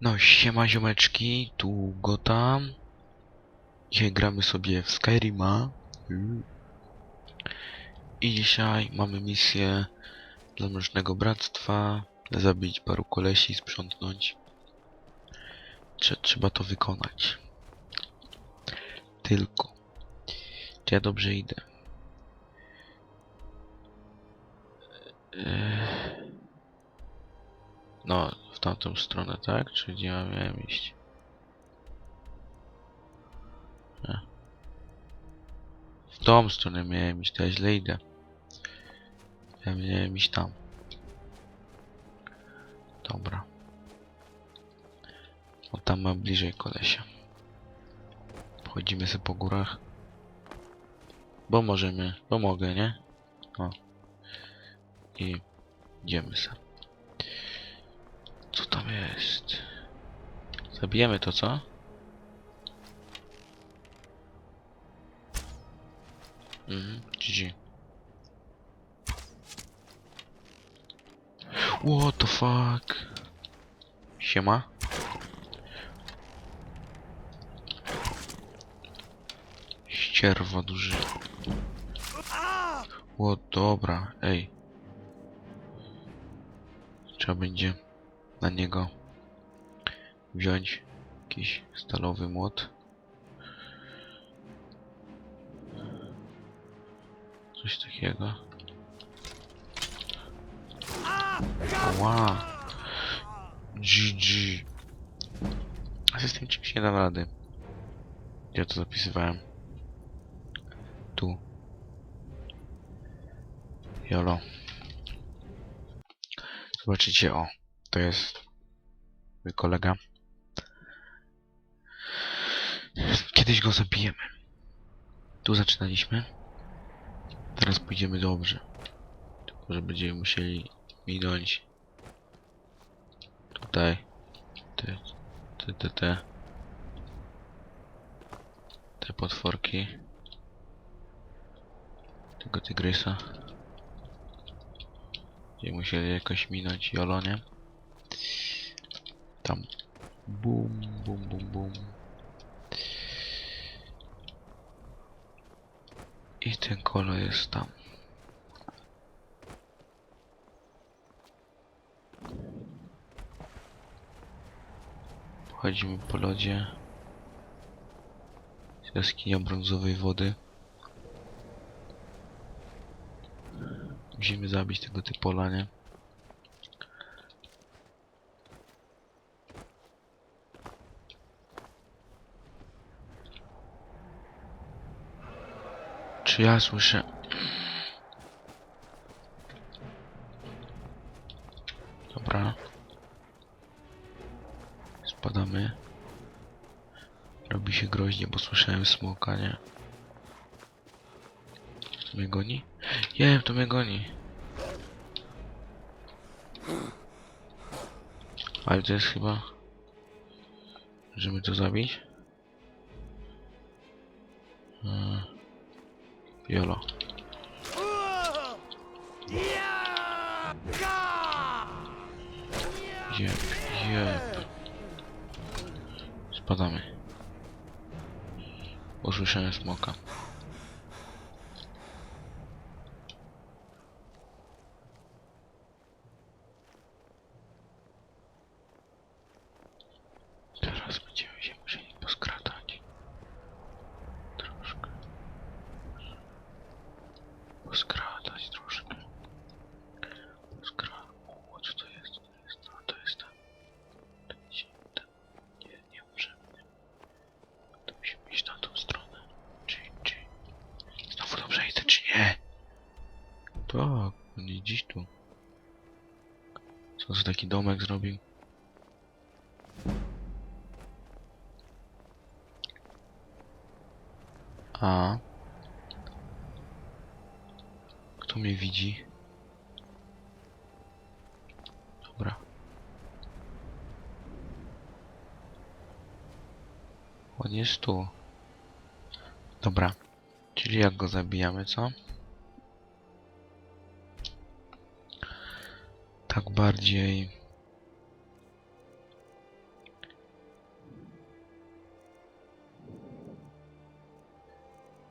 No, siema ziomeczki, tu Gotam. Dzisiaj gramy sobie w Skyrima. I dzisiaj mamy misję dla Mrocznego Bractwa. Zabić paru kolesi, sprzątnąć. Trze trzeba to wykonać. Tylko. Czy ja dobrze idę? No, w tamtą stronę, tak? Czy gdzie ja miałem iść? Nie. W tą stronę miałem iść, to ja źle idę. Ja miałem iść tam. Dobra. O tam ma bliżej kolesia. Chodzimy sobie po górach. Bo możemy, bo mogę, nie? O. I idziemy sobie. Tam jest? Zabijemy to, co? Mhm, GG. What the fuck? Siema. Ścierwo duży. O, dobra, ej. Trzeba będzie na niego wziąć jakiś stalowy młot. Coś takiego. Ła. GG. A z tym czymś nie dam rady. Ja to zapisywałem. Tu. Jolo. Zobaczycie, o. To jest mój kolega. Kiedyś go zabijemy. Tu zaczynaliśmy. Teraz pójdziemy dobrze. Tylko, że będziemy musieli minąć tutaj te, te, te, te, te potworki tego tygrysa. Będziemy musieli jakoś minąć Jolonie. Tam. Bum, bum, bum, bum. I ten kolo jest tam. Chodzimy po lodzie. Jaskinia brązowej wody. Musimy zabić tego typola, nie? Czy ja słyszę? Dobra. Spadamy. Robi się groźnie, bo słyszałem smoka, nie? To mnie goni? Nie, to mnie goni. Ale to jest chyba... Możemy to zabić? Jolo. Jep, jep. Spadamy. Usłyszałem smoka. Teraz będziemy się musieli poskradać. Troszkę. Poskradać troszkę. Poskradać. O, co to jest? Co to jest? A, to jest ten. Ten się... Ten. Nie, nie możemy. To musimy iść na tą stronę. Czy, czy... Znowu dobrze idę, czy nie? Nie dziś tu. Co, co taki domek zrobił? A. Kto mnie widzi? Dobra. On jest tu. Dobra. Czyli jak go zabijamy, co? tak bardziej...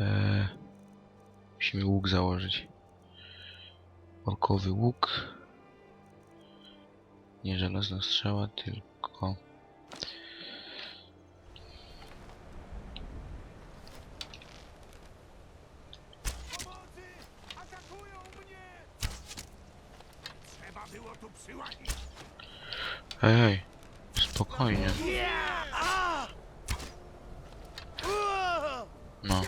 Eee, musimy łuk założyć. Orkowy łuk. Nie żelazna strzała, tylko... Ej, spokojnie. No.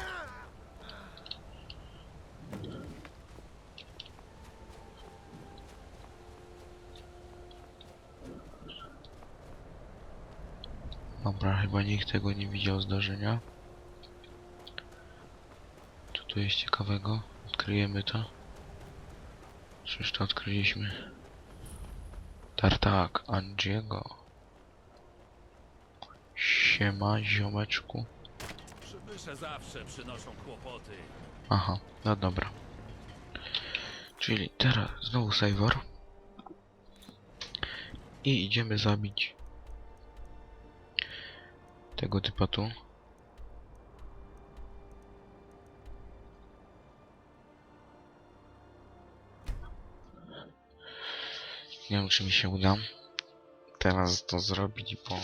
Dobra, chyba nikt tego nie widział zdarzenia. Co tu jest ciekawego? Odkryjemy to. Czyż to odkryliśmy? Tartak, Angiego. Siema, ziomeczku. Przybysze zawsze przynoszą kłopoty. Aha, no dobra. Czyli teraz znowu Savor. I idziemy zabić tego typa tu. Nie wiem czy mi się uda teraz to zrobić, bo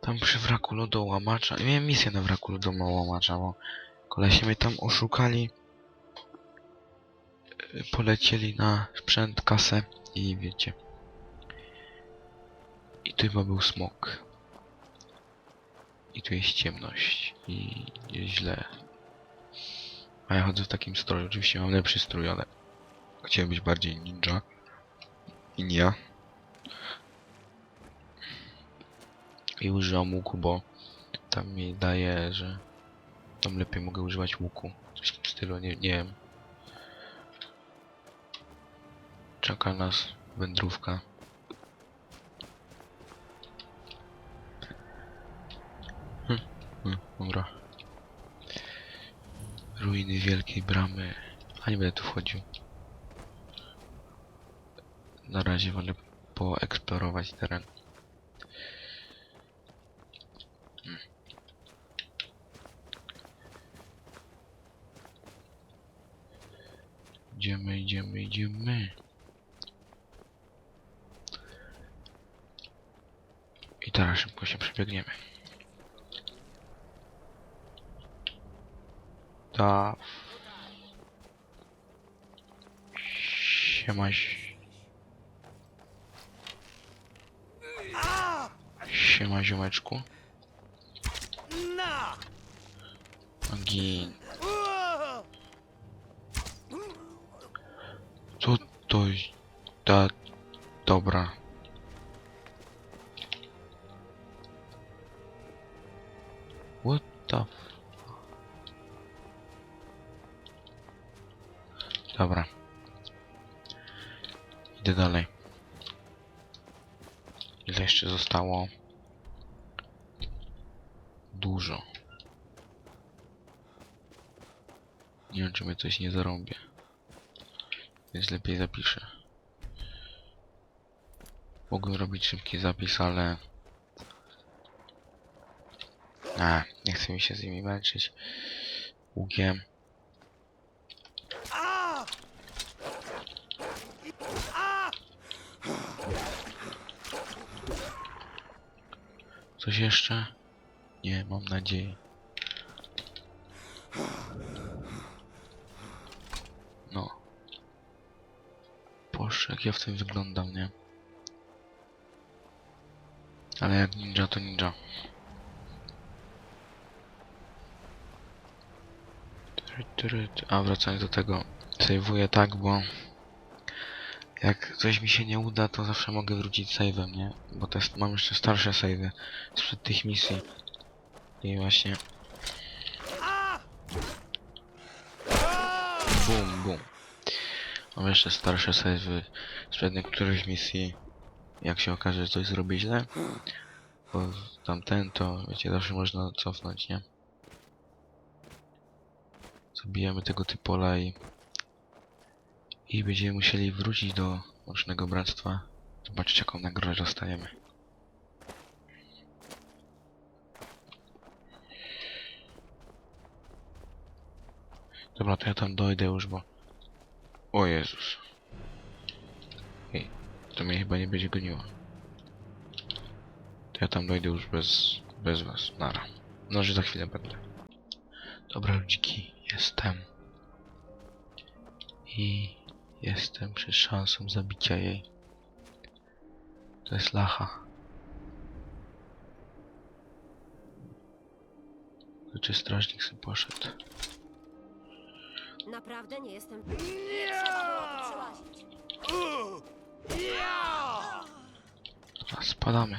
tam przy wraku lodołamacza, miałem misję na wraku lodołamacza, bo Kolesie mnie tam oszukali. Polecieli na sprzęt, kasę i wiecie. I tu chyba był smok. I tu jest ciemność. I jest źle. A ja chodzę w takim stroju. Oczywiście mam lepszy strój, ale chciałem być bardziej ninja. I nie ja. I używam łuku, bo tam mi daje, że tam lepiej mogę używać łuku. Coś w stylu, nie, nie wiem. Czeka nas wędrówka. Hm, hm, dobra. Ruiny wielkiej bramy. A nie będę tu wchodził. Na razie wolę poeksplorować teren. Idziemy, idziemy, idziemy. I teraz szybko się przebiegniemy. Ta. Siema ziomeczku. Na! Gin. Co to? Ta... Dobra. What the. Dobra. Idę dalej. Ile jeszcze zostało? Dużo. Nie wiem, czy mnie coś nie zarąbię. Więc lepiej zapiszę. Mogłem robić szybki zapis, ale... A, nie chcę mi się z nimi męczyć. A! Coś jeszcze? Nie, mam nadzieję. Jak ja w tym wyglądam, nie? Ale jak ninja, to ninja. A wracając do tego, sejwuję tak, bo jak coś mi się nie uda, to zawsze mogę wrócić save'em, nie? Bo jest, mam jeszcze starsze save'y sprzed tych misji. I właśnie bum, bum. Mam jeszcze starsze save'y sprzed niektórych misji. Jak się okaże, że coś zrobię źle, bo tamten to, wiecie, zawsze można cofnąć, nie? Zabijamy tego typola i... I będziemy musieli wrócić do Łącznego Bractwa. Zobaczyć jaką nagrodę dostajemy. Dobra, to ja tam dojdę już, bo... O Jezus. Ej, to mnie chyba nie będzie goniło. To ja tam dojdę już bez, bez was. Nara. No, że za chwilę będę. Dobra, ludziki, jestem. I jestem przed szansą zabicia jej. To jest lacha. Czy strażnik sobie poszedł? Naprawdę nie jestem. Nie trzeba było tu przyłazić. Dobra, spadamy.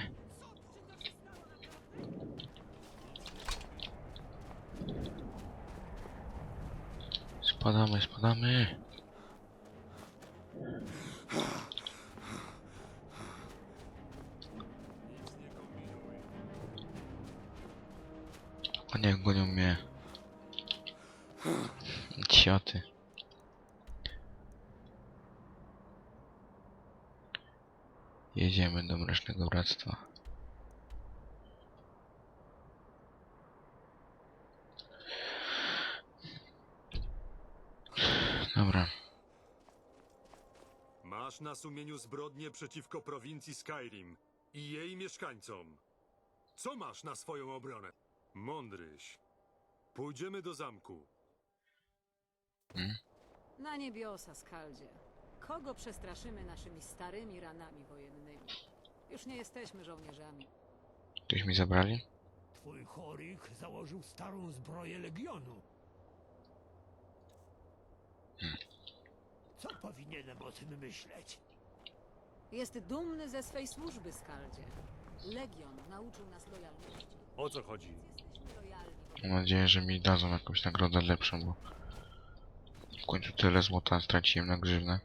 Spadamy, spadamy. A nie, gonią mnie. Cioty. Jedziemy do Mrocznego Bractwa. Dobra. Masz na sumieniu zbrodnie przeciwko prowincji Skyrim i jej mieszkańcom. Co masz na swoją obronę? Mądryś. Pójdziemy do zamku. Na niebiosa, Skaldzie. Kogo przestraszymy naszymi starymi ranami wojennymi? Już nie jesteśmy żołnierzami. Ktoś mi zabrali? Twój chorych założył starą zbroję Legionu. Co powinienem o tym myśleć? Jest dumny ze swej służby, Skaldzie. Legion nauczył nas lojalności. O co chodzi? Jesteśmy lojalni. Mam nadzieję, że mi dadzą jakąś nagrodę lepszą, bo końcu tyle złota straciłem na grzywnę.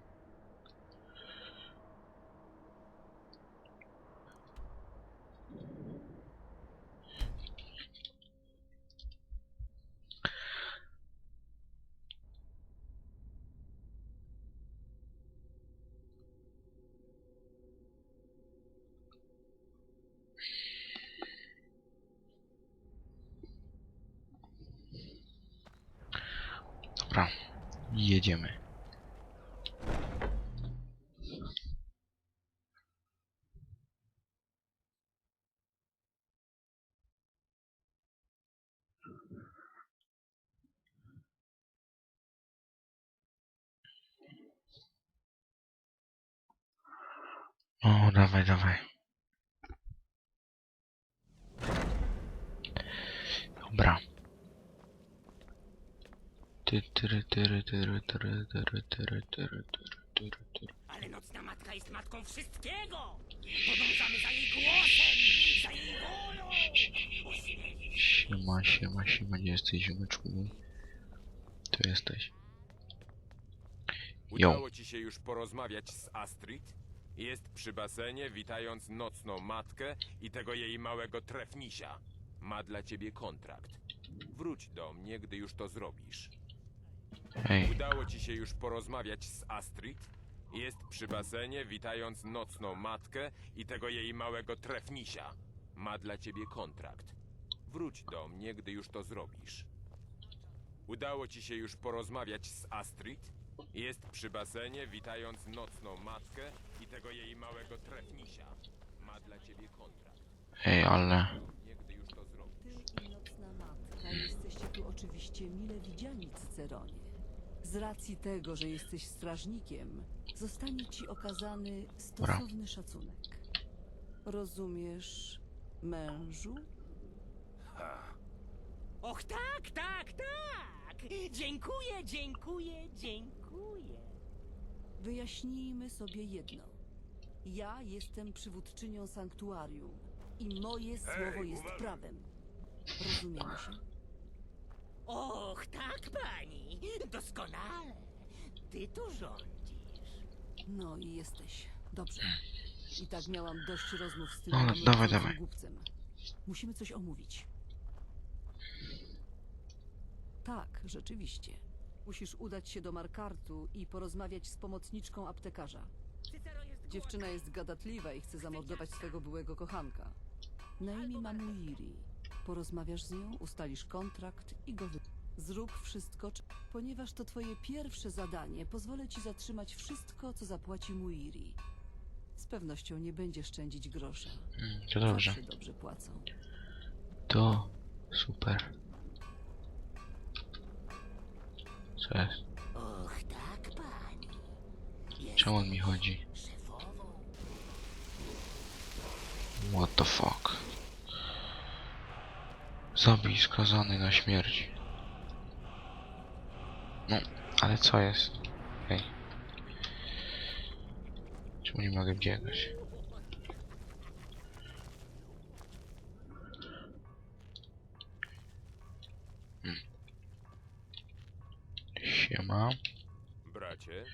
Dobra, jedziemy. O, dawaj, dawaj. Dobra. Ty, tyry, tyry, tyry, tyry, tyry, tyry, tyry, tyry, tyry, tyry. Ale nocna matka jest matką wszystkiego! Podążamy za jej głosem, za jej wolą! Siema, siema, siema, gdzie jesteś, ziomeczku? Tu jesteś. Jo. Udało ci się już porozmawiać z Astrid? Jest przy basenie, witając nocną matkę i tego jej małego trefnisia. Ma dla ciebie kontrakt. Wróć do mnie, gdy już to zrobisz. Hej, Udało ci się już porozmawiać z Astrid? Jest przy basenie, witając nocną matkę i tego jej małego trefnisia. Ma dla ciebie kontrakt. Wróć do mnie, gdy już to zrobisz. Udało ci się już porozmawiać z Astrid? Jest przy basenie, witając nocną matkę i tego jej małego trefnisia. Ma dla ciebie kontrakt. hej, ale... Nie, gdy już to zrobisz. Ty i nocna matka jesteście tu oczywiście mile widziani, Cyceronie. Z racji tego, że jesteś strażnikiem, zostanie ci okazany stosowny szacunek. Rozumiesz, mężu? Och tak, tak, tak! Dziękuję, dziękuję, dziękuję. Wyjaśnijmy sobie jedno. Ja jestem przywódczynią sanktuarium i moje słowo jest prawem. Rozumiemy się? Och tak, pani! Doskonale! Ty tu rządzisz. No i jesteś. Dobrze. I tak miałam dość rozmów z tym No, dawaj, dawaj. głupcem. Musimy coś omówić. Tak, rzeczywiście. Musisz udać się do Markartu i porozmawiać z pomocniczką aptekarza. Cycero jest Dziewczyna jest gadatliwa i chce zamordować swego byłego kochanka. Na imię Mamuiri. Porozmawiasz z nią, ustalisz kontrakt i go wy... Zrób wszystko, ponieważ to twoje pierwsze zadanie. Pozwolę ci zatrzymać wszystko, co zapłaci Muiri. Z pewnością nie będziesz szczędzić grosza. Mm, to dobrze. Zawsze dobrze płacą. To super. Co jest? Och, tak, pani. Czemu on mi chodzi? What the fuck? Zabij skazany na śmierć. No, ale co jest? Hej. Czemu nie mogę biegać? Hmm. Siema. Bracie?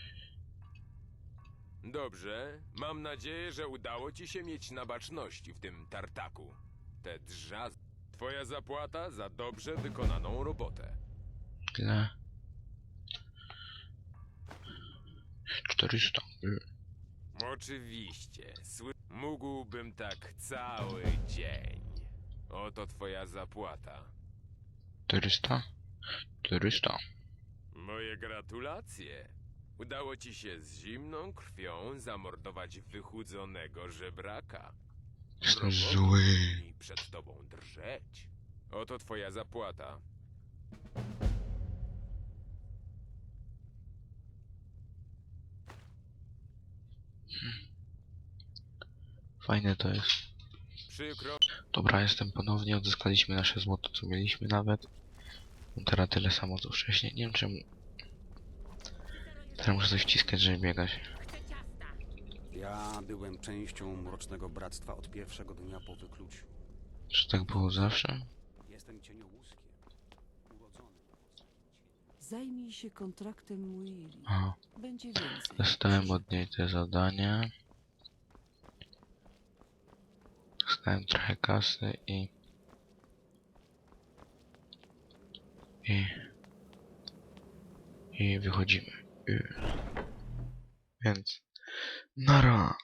Dobrze, mam nadzieję, że udało ci się mieć na baczności w tym tartaku. Te drza... Twoja zapłata za dobrze wykonaną robotę. Tyle. 400. Y, Oczywiście, sły... mógłbym tak cały dzień. Oto twoja zapłata. 400? 400. Moje gratulacje. Udało ci się z zimną krwią zamordować wychudzonego żebraka. Jestem zły. przed tobą drżeć. Oto twoja zapłata. Fajne to jest. Przykro Dobra, jestem ponownie. Odzyskaliśmy nasze złoto, co mieliśmy nawet. Mam teraz tyle samo co wcześniej. Nie wiem czemu. Teraz muszę coś wciskać, żeby biegać. Ja byłem częścią Mrocznego Bractwa od pierwszego dnia po wykluciu. Czy tak było zawsze? Jestem cieniołuskiem. Cieni. Zajmij się kontraktem Muiri. Aha. Będzie więcej. Dostałem od niej te zadanie. Dostałem trochę kasy i... I... I wychodzimy. Y. Więc... Nara!